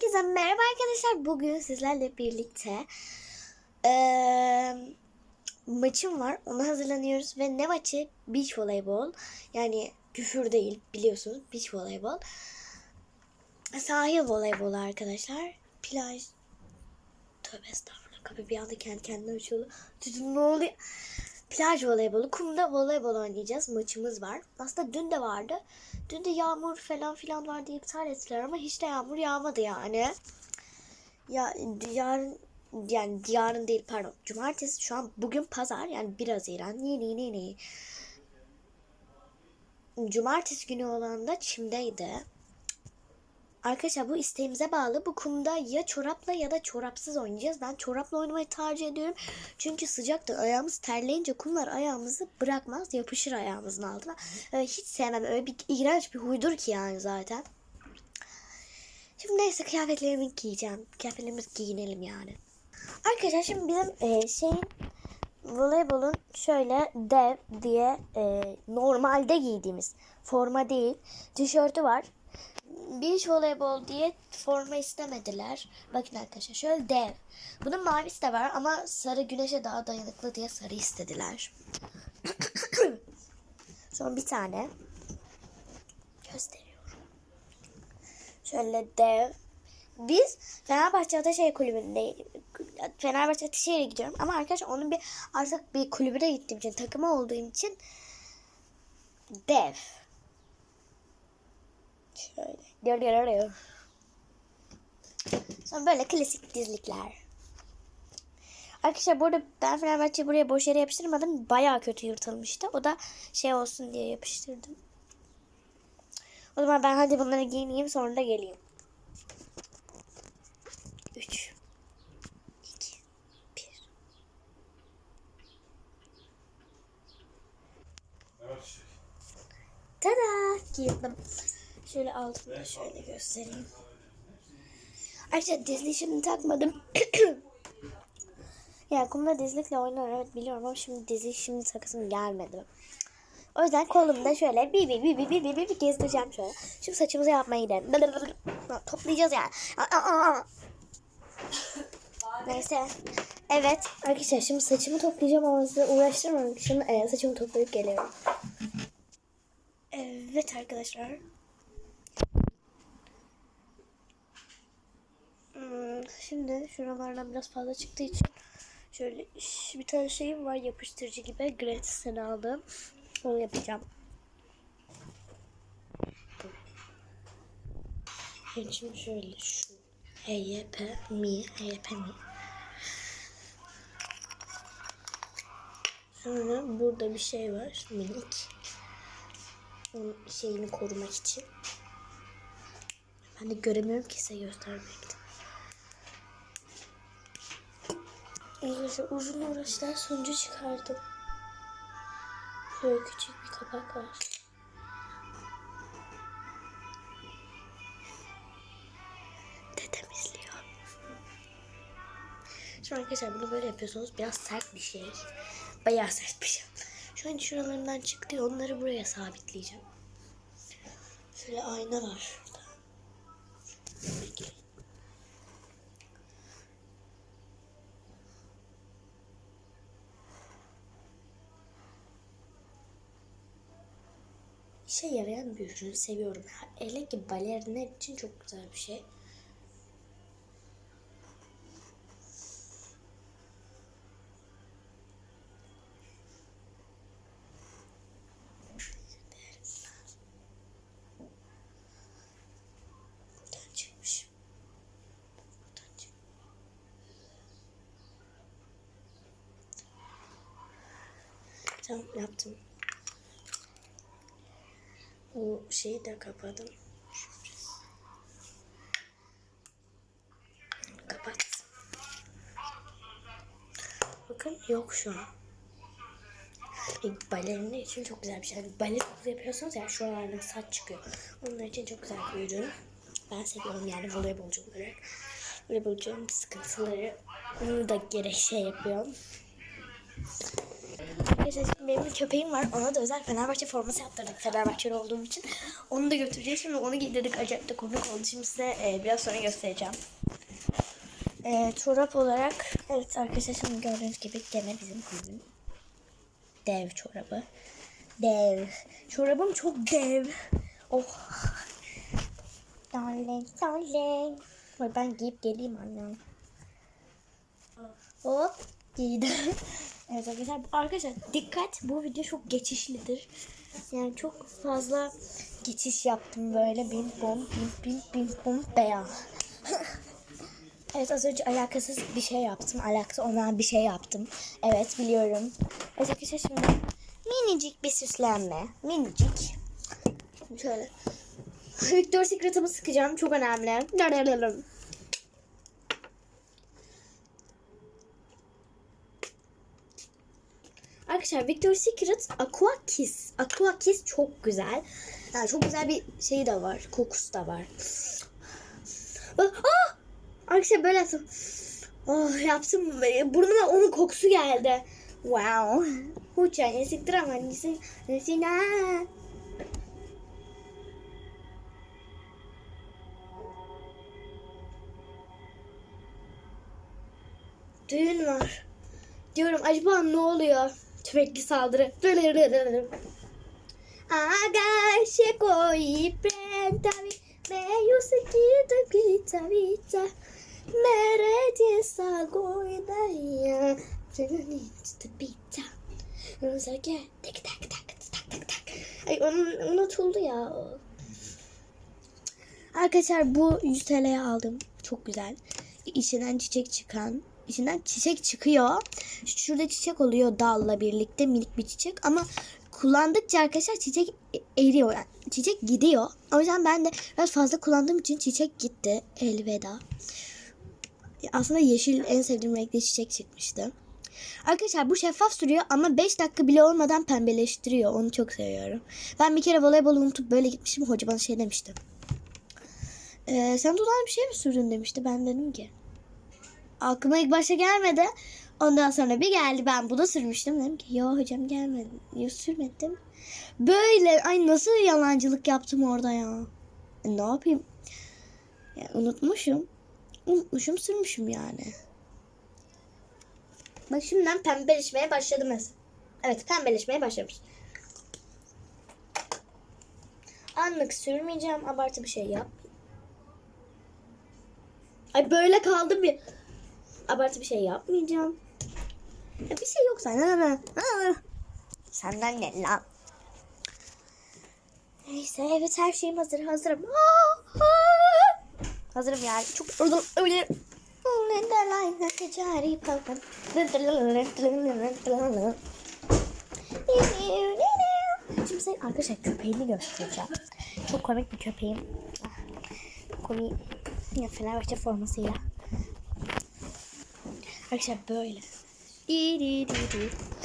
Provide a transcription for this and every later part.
Herkese merhaba arkadaşlar. Bugün sizlerle birlikte eee, maçım var. Ona hazırlanıyoruz ve ne maçı? Beach voleybol. Yani küfür değil biliyorsunuz. Beach voleybol. Sahil voleybolu arkadaşlar. Plaj. Tövbe estağfurullah. Kapı bir anda kendi kendine. Dedim ne oluyor? Plaj voleybolu. Kumda voleybol oynayacağız. Maçımız var. Aslında dün de vardı. Dün de yağmur falan filan vardı iptal ettiler ama hiç de yağmur yağmadı yani. Ya yarın yani yarın değil pardon. Cumartesi şu an bugün pazar yani 1 Haziran. Yeni yeni yeni. Cumartesi günü olan da çimdeydi. Arkadaşlar bu isteğimize bağlı. Bu kumda ya çorapla ya da çorapsız oynayacağız. Ben çorapla oynamayı tercih ediyorum. Çünkü sıcakta ayağımız terleyince kumlar ayağımızı bırakmaz. Yapışır ayağımızın altına. Ee, hiç sevmem. Öyle bir iğrenç bir huydur ki yani zaten. Şimdi neyse kıyafetlerimi giyeceğim. Kıyafetlerimizi giyinelim yani. Arkadaşlar şimdi bizim e, şeyin voleybolun şöyle dev diye e, normalde giydiğimiz forma değil tişörtü var. Beach voleybol diye forma istemediler. Bakın arkadaşlar şöyle dev. Bunun mavisi de var ama sarı güneşe daha dayanıklı diye sarı istediler. Son bir tane gösteriyorum. Şöyle dev. Biz Fenerbahçe Ataşehir Kulübü'nde Fenerbahçe Ataşehir'e gidiyorum ama arkadaşlar onun bir artık bir kulübüne gittiğim için takımı olduğum için dev. Şöyle. Diyor diyor diyor. Sonra böyle klasik dizlikler. Arkadaşlar burada ben Fenerbahçe'yi buraya boş yere yapıştırmadım. Bayağı kötü yırtılmıştı. O da şey olsun diye yapıştırdım. O zaman ben hadi bunları giyineyim sonra da geleyim. Şöyle altını şöyle göstereyim. Arkadaşlar dizliği şimdi takmadım. ya kumda dizlikle oynar evet biliyorum ama şimdi dizlik şimdi takasım gelmedi. O yüzden kolumda şöyle bir bir bir bir bir bir bir, bir gezdireceğim şöyle. Şimdi saçımızı yapmaya gidelim. Toplayacağız yani. Neyse. Evet arkadaşlar şimdi saçımı toplayacağım ama size uğraştırmamak için e, saçımı toplayıp geliyorum. Evet arkadaşlar. Şimdi şuralardan biraz fazla çıktığı için şöyle bir tane şeyim var yapıştırıcı gibi gratisten aldım. Onu yapacağım. Şimdi şöyle şu HYP mi HYP mi Sonra burada bir şey var minik. Onun şeyini korumak için. Ben de göremiyorum ki size göstermekte. Arkadaşlar uzun uğraşlar sonucu çıkardım. Şöyle küçük bir kapak var. Dedem izliyor. Şimdi arkadaşlar bunu böyle yapıyorsunuz. Biraz sert bir şey. Bayağı sert bir şey. Şu an şuralarından çıktı. Onları buraya sabitleyeceğim. Şöyle ayna var şurada. Bekleyin. İşe yarayan bir ürün seviyorum. Hele ki balerina için çok güzel bir şey. Bu şeyi de kapadım. Kapat. Bakın yok şu an. E, balerina için çok güzel bir şey. Balet yapıyorsanız yani şuralardan saç çıkıyor. Onlar için çok güzel bir ürün. Ben seviyorum yani voleybolcu olarak. Voleybolcunun sıkıntıları onu da gerek şey yapıyorum. Arkadaşlar benim bir köpeğim var. Ona da özel Fenerbahçe forması yaptırdık. Fenerbahçeli olduğum için. Onu da götüreceğiz. Şimdi onu giydirdik. Acayip de komik oldu. Şimdi size e, biraz sonra göstereceğim. E, çorap olarak evet arkadaşlar şimdi gördüğünüz gibi gene bizim kulübün dev çorabı. Dev. Çorabım çok dev. Oh. Darling, darling. Ben giyip geleyim annem. Hop giydim. evet arkadaşlar, arkadaşlar dikkat bu video çok geçişlidir. Yani çok fazla geçiş yaptım böyle bim bom bim bim bim bom beya. evet az önce alakasız bir şey yaptım. Alakası olmayan bir şey yaptım. Evet biliyorum. Evet arkadaşlar şimdi minicik bir süslenme. Minicik. Şimdi şöyle. Victor Secret'ımı sıkacağım. Çok önemli. Arkadaşlar Victoria's Secret Aqua Kiss. Aqua Kiss çok güzel. Yani çok güzel bir şey de var. Kokusu da var. Bak, ah! Arkadaşlar böyle yaptım. Oh yaptım. Burnuma onun kokusu geldi. Wow. Hujan esiktir ama nesi nesi na. Düğün var. Diyorum acaba ne oluyor? Tüfekli saldırı. Agache koi prentavi me yusikita pizza pizza mere di sagoida ya the pizza Rosage tak tak tak tak tak tak Ay onun unutuldu ya. Arkadaşlar bu 100 TL'ye aldım. Çok güzel. İçinden çiçek çıkan içinden çiçek çıkıyor. Şurada çiçek oluyor dalla birlikte minik bir çiçek ama kullandıkça arkadaşlar çiçek eriyor. Yani çiçek gidiyor. O yüzden ben de biraz fazla kullandığım için çiçek gitti. Elveda. Aslında yeşil en sevdiğim renkli çiçek çıkmıştı. Arkadaşlar bu şeffaf sürüyor ama 5 dakika bile olmadan pembeleştiriyor. Onu çok seviyorum. Ben bir kere voleybol unutup böyle gitmişim. Hoca bana şey demişti. Ee, sen dudağına bir şey mi sürdün demişti. Ben dedim ki aklıma ilk başta gelmedi. Ondan sonra bir geldi ben bunu sürmüştüm. Dedim ki yo hocam gelmedi. Yo sürmedim. Böyle ay nasıl yalancılık yaptım orada ya. E, ne yapayım? Ya, unutmuşum. Unutmuşum sürmüşüm yani. Bak şimdiden pembeleşmeye başladı mesela. Evet pembeleşmeye başlamış. Anlık sürmeyeceğim. Abartı bir şey yap. Ay böyle kaldım bir abartı bir şey yapmayacağım. Ya bir şey yok senden. Senden ne lan? Neyse evet her şeyim hazır. Hazırım. Hazırım yani. Çok öyle Şimdi size arkadaşlar köpeğimi göstereceğim. Çok komik bir köpeğim. Komik. Yine Fenerbahçe formasıyla. Arkadaşlar böyle.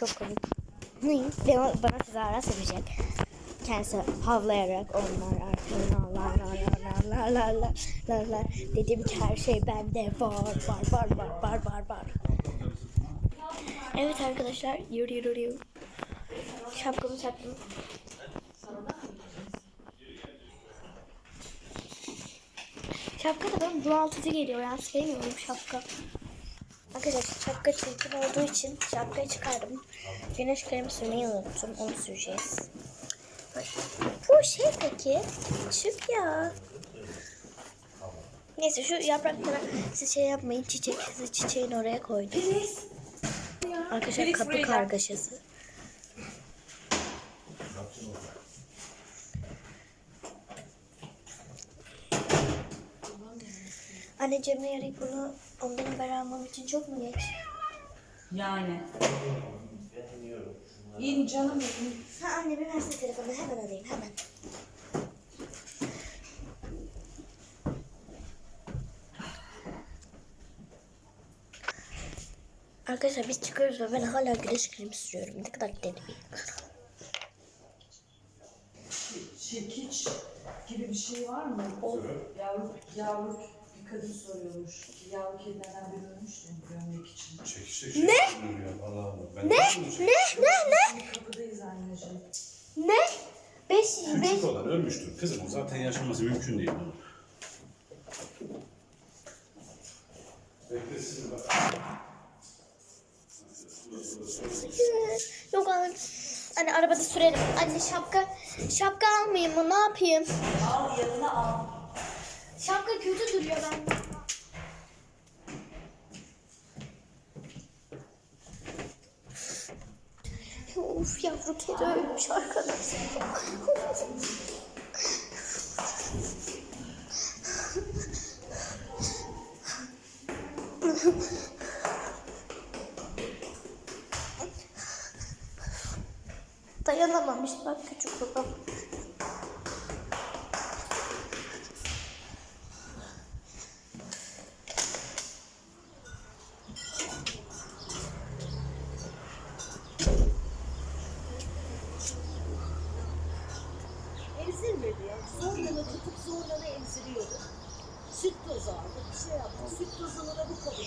Çok komik. Bana, bana tezahürat sevecek. Kendisi havlayarak onlar arkadan la la la la la la dedim ki her şey bende var var var var var var var. Evet arkadaşlar yürü yürü yürü. Şapkamı taktım. Şapka da bana bunaltıcı geliyor. Yani sevmiyorum şapka. Arkadaşlar şapka çirkin olduğu için şapkayı çıkardım. Güneş kremi sürmeyi unuttum. Onu süreceğiz. Bu şey peki. Çık ya. Neyse şu yapraklara siz şey yapmayın. Çiçek çiçeğin oraya koydum. Arkadaşlar kapı kargaşası. Anne Cemre arayıp bunu ondan haber almam için çok mu geç? Yani. İn canım benim. Ha anne bir versene telefonu hemen arayayım hemen. Arkadaşlar biz çıkıyoruz ve ben hala güneş kremi sürüyorum. Ne kadar deli bir. Çekiç gibi bir şey var mı? O yavru, yavru kadın soruyormuş. Yavru kedilerden biri ölmüş de görmek için. Çekişecek ne? Allah Allah. Ben ne? Ne? Ne? Ne? Kapıdayız anneciğim. Ne? Beş, beş. Küçük olan ölmüştür. Kızım o zaten yaşaması mümkün değil. Bekle sizi bak. Yok anne. Anne arabada sürelim. Anne şapka şapka almayayım mı? Ne yapayım? Al yanına al. Şapka kötü duruyor bende. Of yavru kedi ölmüş arkadaşlar. Dayanamamış bak küçük babam. Emzirmedi ya. Zorla tutup zorla emziriyordu. Süt tozu aldı. Bir şey yaptı. Süt tozunu da bu kabul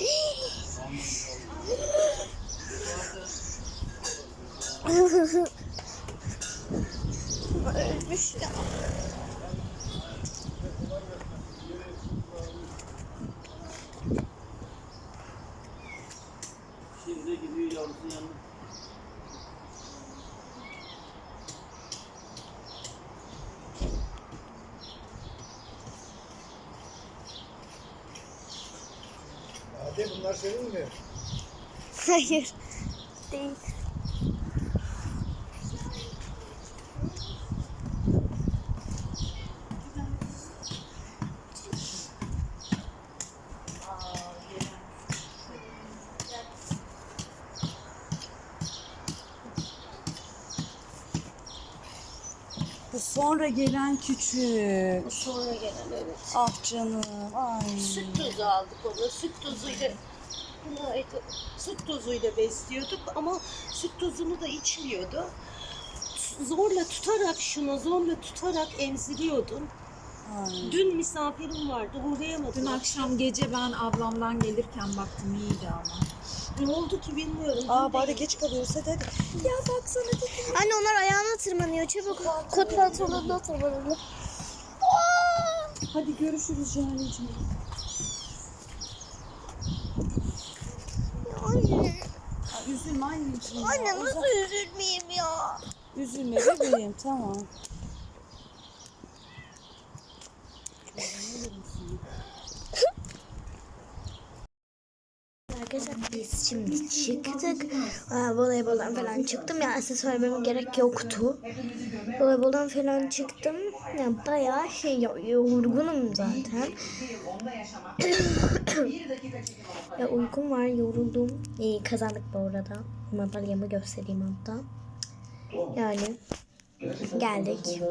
Ölmüş ya. Şimdi gidiyor yavrusunun yanına. Hadi bunlar senin mi? Hayır. Değil. Bu sonra gelen küçük. Sonra gelen evet. Ah canım. Ay. Süt tozu aldık ona. Süt tozuyla Neydi? Süt tozuyla besliyorduk ama süt tozunu da içmiyordu. Zorla tutarak şunu zorla tutarak emziriyordum. Ay. Dün misafirim vardı uğrayamadım. Dün akşam gece ben ablamdan gelirken baktım iyiydi ama. Ne oldu ki bilmiyorum. Aa bari geç kalıyoruz hadi hadi. Ya baksana dedim. Anne onlar ayağına tırmanıyor. Çabuk. Kot pantolonuna tırmanıyor. Hadi görüşürüz Canicim. Anne. Üzülme anneciğim. ya. Anne Uzak- nasıl üzülmeyeyim ya? Üzülme bebeğim tamam. Arkadaşlar biz şimdi çıktık. Aa, voleyboldan falan çıktım. Yani size söylememe gerek yoktu. Voleyboldan falan çıktım. Yani bayağı şey yo- yorgunum zaten. ya uykum var, yoruldum. İyi kazandık bu arada. Madalyamı göstereyim hatta. Yani geldik.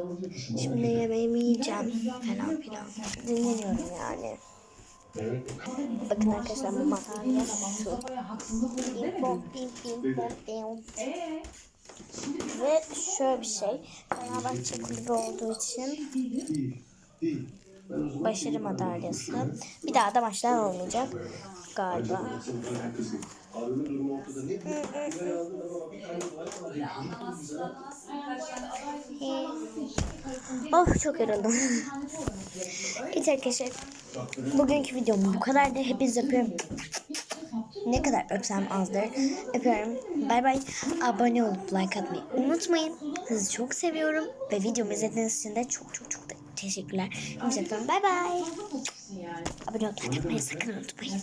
Şimdi yemeğimi yiyeceğim falan filan. Dinleniyorum yani. Bakın arkadaşlar bu madalya şu. Bim bom bim bim bom bim. Ve şöyle bir şey. Fenerbahçe kulübü olduğu için başarı madalyası. Bir daha da maçlar olmayacak galiba. Oh çok yoruldum. evet arkadaşlar. Bugünkü videom bu kadardı. Hepinizi öpüyorum. Ne kadar öpsem azdır. Öpüyorum. Bay bay. Abone olup like atmayı unutmayın. Sizi çok seviyorum. Ve videomu izlediğiniz için de çok çok çok teşekkürler. Hepinizi öpüyorum. Bay bay. Abone olup like atmayı sakın unutmayın.